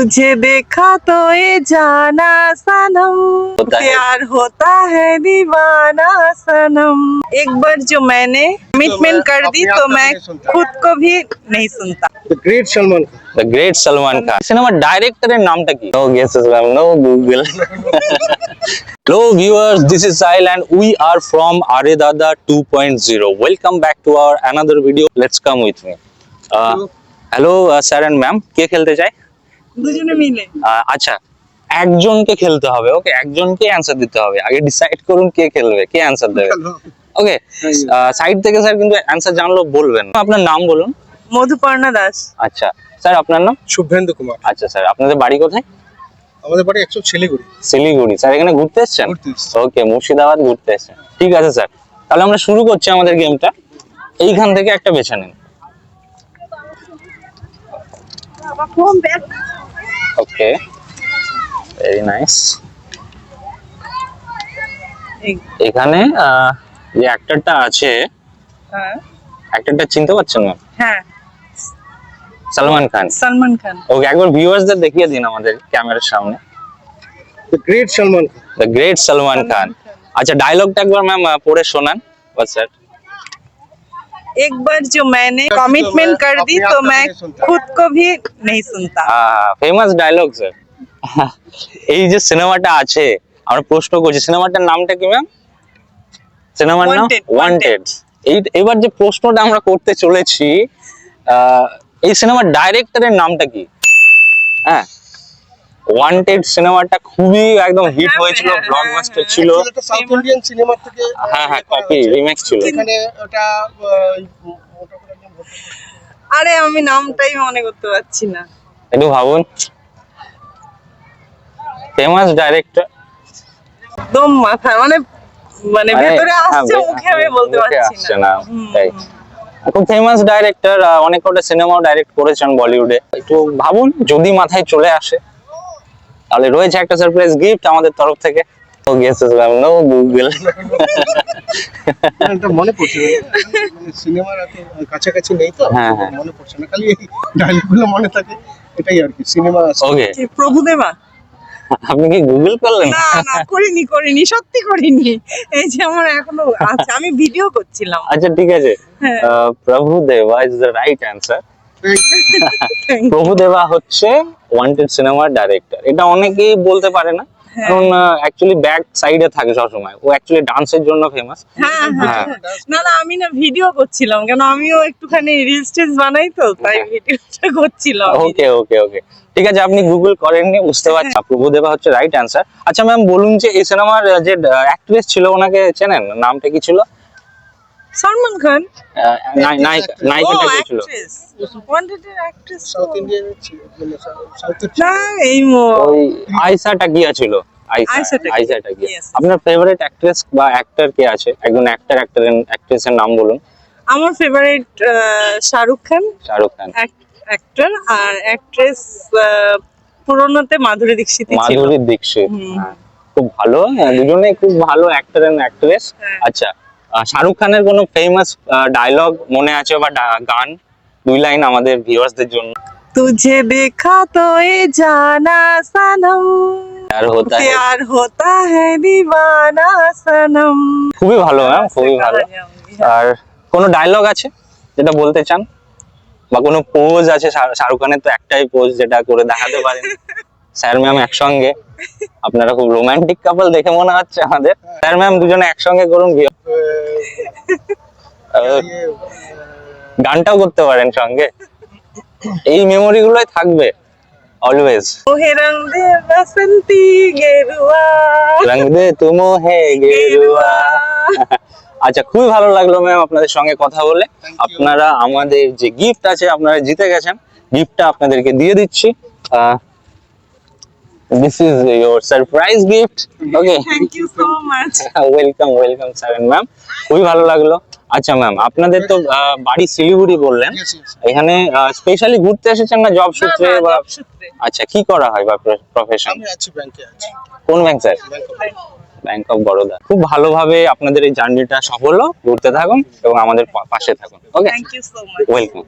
तुझे देखा तो ये जाना सनम होता है। प्यार होता है दीवाना सनम एक बार जो मैंने कमिटमेंट कर दी तो मैं खुद को भी नहीं सुनता great Salman the great Salman Khan সিনেমার ডাইরেক্টরের নামটা কি no guesses ma'am no Google hello viewers this is Sail and we are from আরে দাদা 2.0 welcome back to our another video let's come with me hello sir and ma'am কে খেলতে চায় দুজনে মিলে। আচ্ছা একজনকে খেলতে হবে ওকে একজনকে অ্যান্সার দিতে হবে। আগে ডিসাইড করুন কে খেলবে কে অ্যান্সার দেবে। ওকে সাইড থেকে স্যার কিন্তু অ্যান্সার জানলো বলবেন আপনার নাম বলুন। মধুপর্ণা দাস। আচ্ছা স্যার আপনার নাম? শুভেন্দু কুমার। আচ্ছা স্যার আপনাদের বাড়ি কোথায়? আমাদের বাড়ি একশো ছেলেগুড়ি শিলিগুড়ি। স্যার এখানে ঘুরতে এসেছেন? ওকে মুর্শিদাবাদ ঘুরতে এসেছেন। ঠিক আছে স্যার তাহলে আমরা শুরু করছি আমাদের গেমটা এইখান থেকে একটা বেছে নিন। ওকে ভেরি নাইস এখানে আহ, যে অ্যাক্টরটা আছে হ্যাঁ। অ্যাক্টরটা চিনতে পারছেন না? হ্যাঁ। সালমান খান। সলমান খান। ওকে একবার ভিউয়ার্সদের দেখিয়ে দিন আমাদের ক্যামেরার সামনে। The great Salman the great Salman Khan. আচ্ছা ডায়লগটা একবার ম্যাম পড়ে শোনান। বাস স্যার एक बार जो मैंने कमिटमेंट कर दी तो मैं खुद को भी नहीं सुनता ফেমাস ডায়লগ স্যার এই যে সিনেমাটা আছে আমরা প্রশ্ন করছি সিনেমাটার নামটা কি ম্যাম সিনেমার নাম Wanted, ওয়ান্টেড এই এবার যে প্রশ্নটা আমরা করতে চলেছি আহ, এই সিনেমার ডাইরেক্টরের নামটা কি হ্যাঁ ওয়ান্টেড সিনেমাটা খুবই একদম হিট হ্যাঁ, হয়েছিল হ্যাঁ, ব্লকবাস্টার হ্যাঁ, ছিল। এটা সাউথ ইন্ডিয়ান সিনেমা থেকে হ্যাঁ হ্যাঁ কপি রিমেক্স ছিল। এখানে ওটা আহ, ওটা করে একদম ভর্তি। আরে আমি নামটাই মনে করতে পারছি না। একটু ভাবুন। ফেমাস ডাইরেক্টর একদম মাথায় মানে মানে ভেতরে হ্যাঁ, আসছে মুখে আমি হ্যাঁ, বলতে পারছি আসছে না না তাই। খুব ফেমাস ডাইরেক্টর অনেক কটা সিনেমাও ডাইরেক্ট করেছেন বলিউডে একটু ভাবুন যদি মাথায় চলে আসে। তাহলে রয়েছে একটা সারপ্রাইজ গিফট আমাদের তরফ থেকে। ও নো গুগল এটা মনে পড়ছে সিনেমার এত কাছাকাছি নেই তো। হ্যাঁ, হ্যাঁ। মনে পড়ছে না। খালি এই ডায়লগুলো মনে থাকে এটাই আর কি সিনেমা ওকে প্রভুদেবা। আপনি কি গুগল করলেন? না না করিনি করিনি সত্যি করিনি। এই যে আমার এখনও আছে আমি ভিডিও করছিলাম। আচ্ছা ঠিক আছে। হ্যাঁ। আহ, প্রভু দেবা ইজ দ্য রাইট অ্যান্সার প্রভু দেবা হচ্ছে ওয়ান্টেড সিনেমার ডাইরেক্টর এটা অনেকেই বলতে পারে না হ্যাঁ। কারণ অ্যাকচুয়ালি ব্যাক সাইডে থাকে সবসময়। ও অ্যাকচুয়ালি ডান্সের জন্য ফেমাস হ্যাঁ হ্যাঁ। না না আমি না ভিডিও করছিলাম কেন আমিও একটুখানি রিলস টিলস বানাই তো তাই। ভিডিওটা করছিলাম। ওকে ওকে ওকে ঠিক আছে আপনি গুগল করেননি বুঝতে পারছি হ্যাঁ। প্রভুদেবা হচ্ছে রাইট অ্যান্সার আচ্ছা ম্যাম বলুন যে এই সিনেমার যে অ্যাক্ট্রেস ছিল ওনাকে চেনেন? নামটা কি ছিল? সলমান খান? নায়িকা ছিল। ইন্ডিয়ান মানে না এই মো ওই আয়সা টাকিয়া ছিল। আয়সা আয়শা টাকিয়া. আপনার ফেভারিট অ্যাক্ট্রেস বা অ্যাক্টর কে আছে? একজন অ্যাক্টর অ্যাক্টর অ্যাক্ট্রেসের নাম বলুন। আমার ফেভারিট শাহরুখ খান। শাহরুখ খান। অ্যাক্টর আর অ্যাক্ট্রেস পুরোনোতে মাধুরী দীক্ষিত ছিল। মাধুরী দীক্ষিত। হ্যাঁ, খুব ভালো। হ্যাঁ, দুজনে খুব ভালো অ্যাক্টর এন্ড অ্যাক্ট্রেস। আচ্ছা শাহরুখ খানের কোনো ফেমাস ডায়লগ মনে আছে বা গান? দুই লাইন আমাদের ভিউয়ার্সদের জন্য। তুঝে দেখা তো এ জানা সনম আর হোতা হ্যায় আর হোতা হ্যায় দিওয়ানা সনম। খুবই ভালো ম্যাম খুবই ভালো। হ্যাঁ, হ্যাঁ, হ্যাঁ। আর কোনো ডায়লগ আছে যেটা বলতে চান? বা কোনো পোজ আছে শাহরুখ খানের? তো একটাই পোজ যেটা করে দেখাতে পারেন। স্যার ম্যাম একসঙ্গে। আপনারা খুব রোমান্টিক কাপল দেখে মনে হচ্ছে আমাদের। স্যার ম্যাম দুজনে একসঙ্গে করুন বিয়ে। গানটাও করতে পারেন সঙ্গে। এই মেমোরি গুলোই থাকবে অলওয়েজ গেরুয়া। রং দে তুমো হে গেরুয়া। আচ্ছা খুবই ভালো লাগল ম্যাম আপনাদের সঙ্গে কথা বলে। আপনারা আমাদের যে গিফট আছে আপনারা জিতে গেছেন। গিফটটা আপনাদেরকে দিয়ে দিচ্ছি। Ah this is your surprise gift. Okay. Thank you so much. Welcome welcome সারেন ম্যাম খুবই ভালো লাগল। আচ্ছা ম্যাম আপনাদের তো বাড়ি শিলিগুড়ি বললেন। এখানে স্পেশালি ঘুরতে এসেছেন না জব সূত্রে বা আচ্ছা কি করা হয় বা প্রফেশন আমি আছি ব্যাংকে আছি। কোন bank sir bank of Baroda খুব ভালোভাবে আপনাদের এই জার্নিটা সফল হোক। ঘুরতে থাকুন এবং আমাদের পাশে থাকুন। Okay thank you so much welcome